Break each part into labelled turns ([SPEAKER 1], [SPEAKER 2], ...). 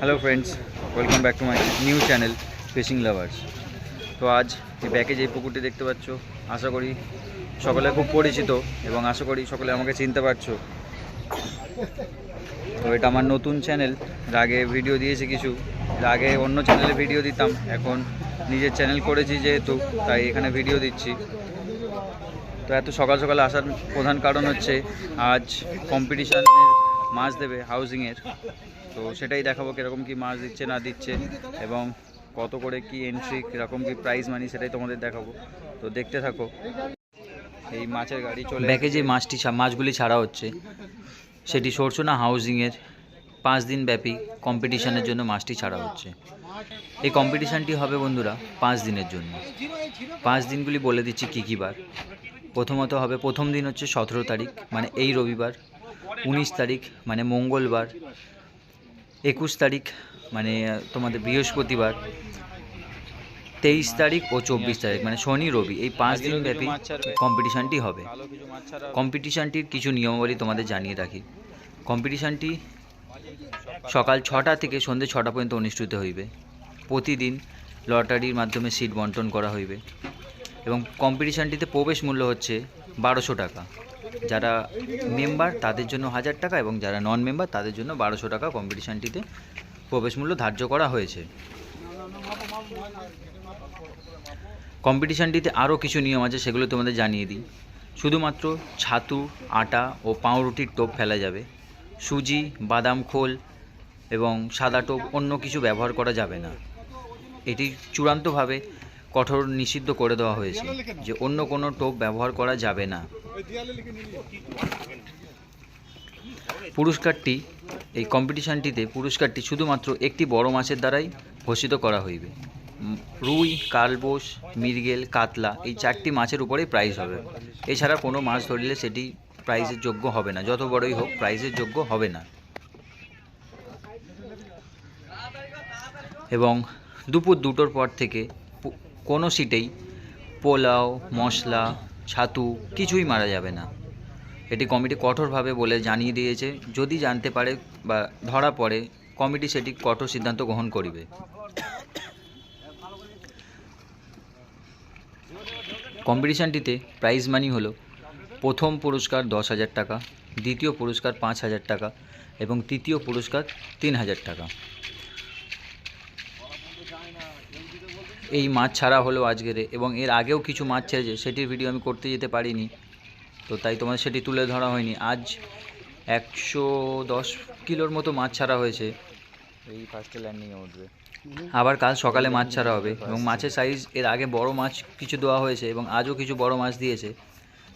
[SPEAKER 1] Hello friends welcome back to my new channel fishing lovers তো আজ এই ব্যাকে যে পুকুরটি দেখতে পাচ্ছ। আশা করি সকলে খুব পরিচিত এবং আশা করি সকলে আমাকে চিনতে পারছ। তো এটা আমার নতুন চ্যানেল আগে ভিডিও দিয়েছি কিছু। আগে অন্য চ্যানেলে ভিডিও দিতাম। এখন নিজের চ্যানেল করেছি যেহেতু, তাই এখানে ভিডিও দিচ্ছি। তো এত সকাল সকাল আসার প্রধান কারণ হচ্ছে, আজ কম্পিটিশানের মাছ দেবে হাউজিংয়ের তো সেটাই দেখাবো কীরকম কি মাছ দিচ্ছে, না দিচ্ছে এবং কত করে কি এন্ট্রি কীরকম কি প্রাইস মানি সেটাই তোমাদের দেখাবো। তো দেখতে থাকো। এই মাছের গাড়ি চলে ব্যাকে যে মাছটি মাছগুলি ছাড়া হচ্ছে, সেটি সরসোনা হাউজিংয়ের, পাঁচ দিন ব্যাপী কম্পিটিশনের জন্য মাছটি ছাড়া হচ্ছে। এই কম্পিটিশানটি হবে বন্ধুরা পাঁচ দিনের জন্য। পাঁচ দিনগুলি বলে দিচ্ছি কী কী বার। প্রথমত হবে, প্রথম দিন হচ্ছে সতেরো তারিখ মানে এই রবিবার, উনিশ তারিখ মানে মঙ্গলবার একুশ তারিখ মানে তোমাদের বৃহস্পতিবার তেইশ তারিখ ও চব্বিশ তারিখ মানে শনি রবি এই পাঁচ দিন ব্যাপী কম্পিটিশানটি হবে। কম্পিটিশানটির কিছু নিয়মাবলী তোমাদের জানিয়ে রাখি। কম্পিটিশানটি সকাল ছটা থেকে সন্ধ্যে ছটা পর্যন্ত অনুষ্ঠিত হইবে। প্রতিদিন লটারির মাধ্যমে সিট বন্টন করা হইবে। এবং কম্পিটিশানটিতে প্রবেশ মূল্য হচ্ছে বারোশো টাকা। যারা মেম্বার তাদের জন্য হাজার টাকা এবং যারা নন মেম্বার তাদের জন্য বারোশো টাকা কম্পিটিশানটিতে প্রবেশ মূল্য ধার্য করা হয়েছে। কম্পিটিশানটিতে আরও কিছু নিয়ম আছে, সেগুলো তোমাদের জানিয়ে দিই। শুধুমাত্র ছাতু, আটা ও পাউরুটির টোপ ফেলা যাবে। সুজি, বাদাম খোল এবং সাদা টোপ অন্য কিছু ব্যবহার করা যাবে না। এটি চূড়ান্তভাবে কঠোর নিষিদ্ধ করে দেওয়া হয়েছে যে অন্য কোনো টোপ ব্যবহার করা যাবে না। পুরস্কারটি এই কম্পিটিশানটিতে পুরস্কারটি শুধুমাত্র একটি বড় মাছের দ্বারাই ঘোষিত করা হইবে। রুই কালবোস মৃগেল কাতলা এই চারটি মাছের উপরেই প্রাইজ হবে। এছাড়া কোনো মাছ ধরলে সেটি প্রাইজের যোগ্য হবে না। যত বড়ই হোক প্রাইজের যোগ্য হবে না। এবং দুপুর দুটোর পর থেকে কোনো সিটেই পোলাও, মশলা, ছাতু কিছুই মারা যাবে না। এটি কমিটি কঠোরভাবে বলে জানিয়ে দিয়েছে। যদি জানতে পারে বা ধরা পড়ে, কমিটি সেটি কঠোর সিদ্ধান্ত গ্রহণ করিবে। কম্পিটিশানটিতে প্রাইজ মানি হলো প্রথম পুরস্কার দশ হাজার টাকা, দ্বিতীয় পুরস্কার পাঁচ হাজার টাকা এবং তৃতীয় পুরস্কার তিন হাজার টাকা। এই মাছ ছাড়া হলো আজকের এবং এর আগেও কিছু মাছ ছেড়েছে, সেটির ভিডিও আমি করতে যেতে পারিনি। তো তাই তোমার সেটি তুলে ধরা হয়নি। আজ একশো দশ কিলোর মতো মাছ ছাড়া হয়েছে। এই ফার্স্টে ল্যান্ডিংয়ে উঠবে আবার কাল সকালে মাছ ছাড়া হবে। এবং মাছের সাইজ এর আগে বড় মাছ কিছু দেওয়া হয়েছে এবং আজও কিছু বড় মাছ দিয়েছে।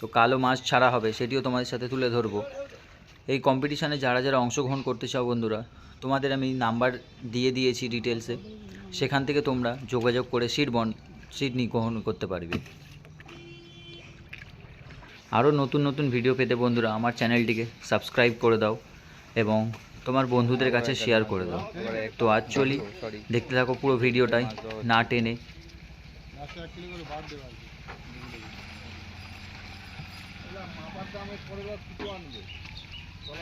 [SPEAKER 1] তো কালো মাছ ছাড়া হবে, সেটিও তোমাদের সাথে তুলে ধরবো। এই কম্পিটিশানে যারা যারা অংশগ্রহণ করতে চাও বন্ধুরা, তোমাদের আমি নাম্বার দিয়ে দিয়েছি ডিটেলসে সেখান থেকে তোমরা যোগাযোগ করে সিট বন সিট নি গ্রহণ করতে পারবে। আরও নতুন নতুন ভিডিও পেতে বন্ধুরা, আমার চ্যানেলটিকে সাবস্ক্রাইব করে দাও এবং তোমার বন্ধুদের কাছে শেয়ার করে দাও। তো আজ চলি, দেখতে থাকো পুরো ভিডিওটাই না টেনে।
[SPEAKER 2] না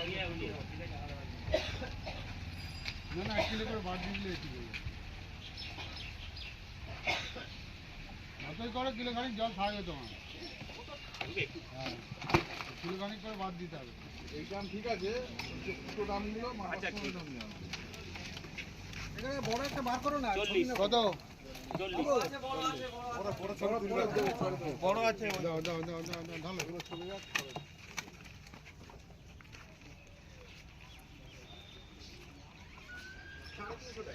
[SPEAKER 2] না এক কিলো করে বাদ দিলে একটু যতই করে কিলো খানিক জল থাকবে তোমার হ্যাঁ কিলো খানিক করে বাদ দিতে হবে এই দাম ঠিক আছে। দুটো আচ্ছা এখানে বড় একটা বার করো না কত বড় আছে। দাও দাও দাও দাও দাও ঢালো চলে যাক लास्ट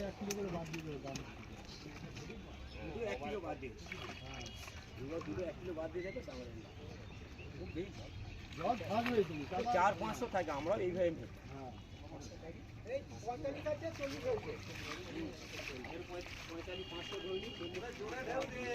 [SPEAKER 2] एक किलो করে বাদ দিয়ে দাম দুটো এক কিলো বাদ দিয়ে হ্যাঁ দুটো দুটো এক কিলো বাদ দিয়ে যাবে তাহলে খুব বেশি ব্লড ভাগ হয়েছিল
[SPEAKER 3] চার পাঁচশো থাকে আমরা এইভাবে
[SPEAKER 2] হ্যাঁ এই পঁয়তাল্লিশ আছে
[SPEAKER 1] চল্লিশ হয়েছে পঁয়তাল্লিশ পাঁচশো ধরি জোড়া ঢেউ দিয়ে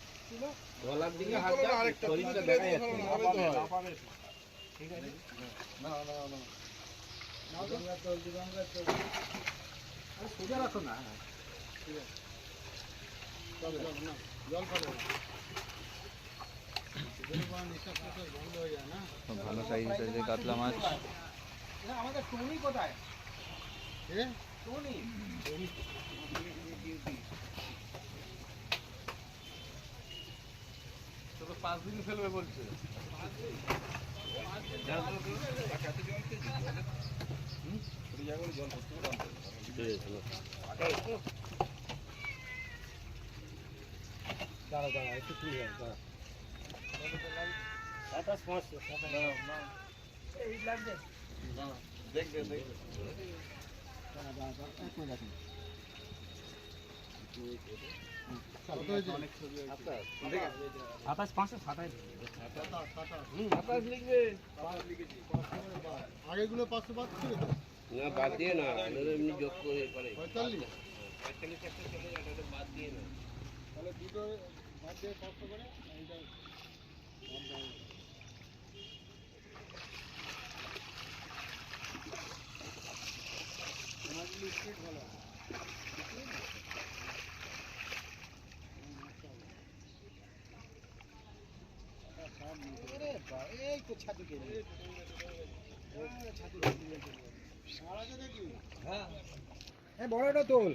[SPEAKER 3] গলার দিকে হাত শরীরটা দেখা যাচ্ছে
[SPEAKER 2] না। না না
[SPEAKER 3] সোজা রাখো না।
[SPEAKER 2] চল চল জল খাবে বন্ধ হয়ে যায় না।
[SPEAKER 1] ভালো সাইজে কাতলা মাছ।
[SPEAKER 3] আমাদের টুনি কোথায়?
[SPEAKER 2] এ?
[SPEAKER 3] টুনি।
[SPEAKER 2] পাঁচ দিন ফেলবে বলছে।
[SPEAKER 3] দাঁড়া দাঁড়া, একটু তুই দাঁড়া। সাতাশ এই লাগবে
[SPEAKER 2] দেখবে দেখবে
[SPEAKER 3] দাঁড়া দাঁড়া দাঁড়া এক মিনিট সাতাশ পাঁচশো সাতাশ
[SPEAKER 2] সাতাশ,
[SPEAKER 3] লিখবে
[SPEAKER 2] আগেগুলো পাঁচশো পাঁচ ছিল
[SPEAKER 3] না বাদ দিয়ে না এমনি যোগ করে করে
[SPEAKER 2] পঁয়তাল্লিশ।
[SPEAKER 3] পঁয়তাল্লিশ একটা চলে যাবে বাদ দিয়ে না
[SPEAKER 2] তাহলে দুটো বাদ দিয়ে পাঁচশো করে এইটা স্পিড ভালো
[SPEAKER 3] এই তো ছাতু কে
[SPEAKER 2] সারাতে দেখি
[SPEAKER 3] হ্যাঁ বড়টা তোল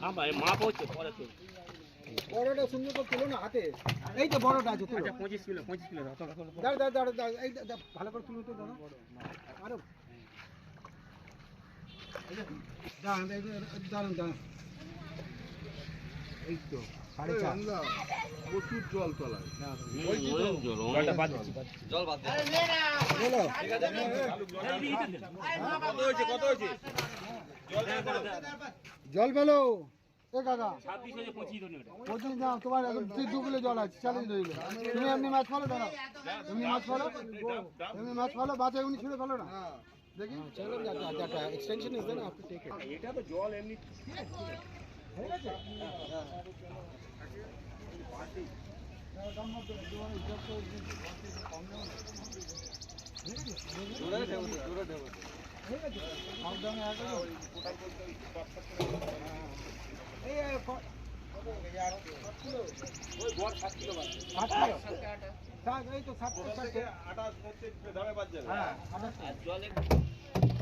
[SPEAKER 3] হ্যাঁ ভাই মা পৌঁছে পরে তোল
[SPEAKER 2] বড়টা সুন্দর করে তুলো না হাতে এই তো বড়টা আছে তুলো
[SPEAKER 3] পঁচিশ কিলো পঁচিশ কিলো।
[SPEAKER 2] দাঁড়া দাঁড়া দাঁড়া দাঁড়া এই ভালো করে তুলো তো দাঁড়া আরও দাঁড়ান দাঁড়ান দাঁড়ান এই তো সাড়ে চার।
[SPEAKER 4] প্রচুর জল তলায়।
[SPEAKER 3] জল,
[SPEAKER 1] বাদ দে।
[SPEAKER 2] বলো। জল এ কাকা
[SPEAKER 3] পঁচিশ
[SPEAKER 2] দাও তোমার এখন তুই দু কিলো জল আছে চালিয়ে দিলে তুমি এমনি মাছ ফেলো দাঁড়াও। এমনি মাছ ফেলো। এমনি মাছ ফেলো বাচ্চা এমনি ছুঁড়ে ফেলো না। দেখি। এক্সটেনশন ইজ দেন টেক
[SPEAKER 3] এটা তো জল এমনি
[SPEAKER 2] সাবধানে এক এই
[SPEAKER 3] বাদ
[SPEAKER 2] তো সাত সাত হ্যাঁ আঠাশ
[SPEAKER 3] আর জলে
[SPEAKER 1] তো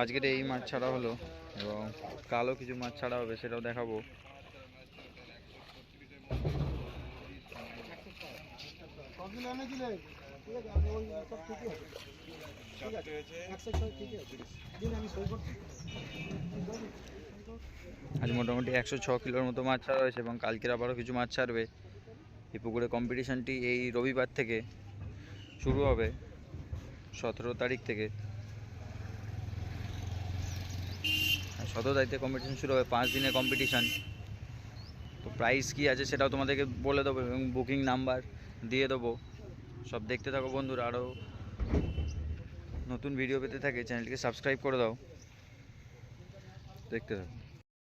[SPEAKER 1] আজকের এই মাছ ছাড়া হলো এবং কালো কিছু মাছ ছাড়া হবে সেটাও দেখাবো। আজ মোটামুটি একশো ছ কিলোর মতো মাছ ছাড়া হয়েছে এবং কালকের আবারও কিছু মাছ ছাড়বে। এই পুকুরে কম্পিটিশানটি এই রবিবার থেকে শুরু হবে, সতেরো তারিখ থেকে। সতেরো তারিখ থেকে কম্পিটিশান শুরু হবে, পাঁচ দিনের কম্পিটিশান তো প্রাইস কী আছে সেটাও তোমাদেরকে বলে দেবো এবং বুকিং নাম্বার দিয়ে দেবো। সব দেখতে থাকো বন্ধুরা আরও নতুন ভিডিও পেতে থাকে চ্যানেলটিকে সাবস্ক্রাইব করে দাও। দেখতে থাকো।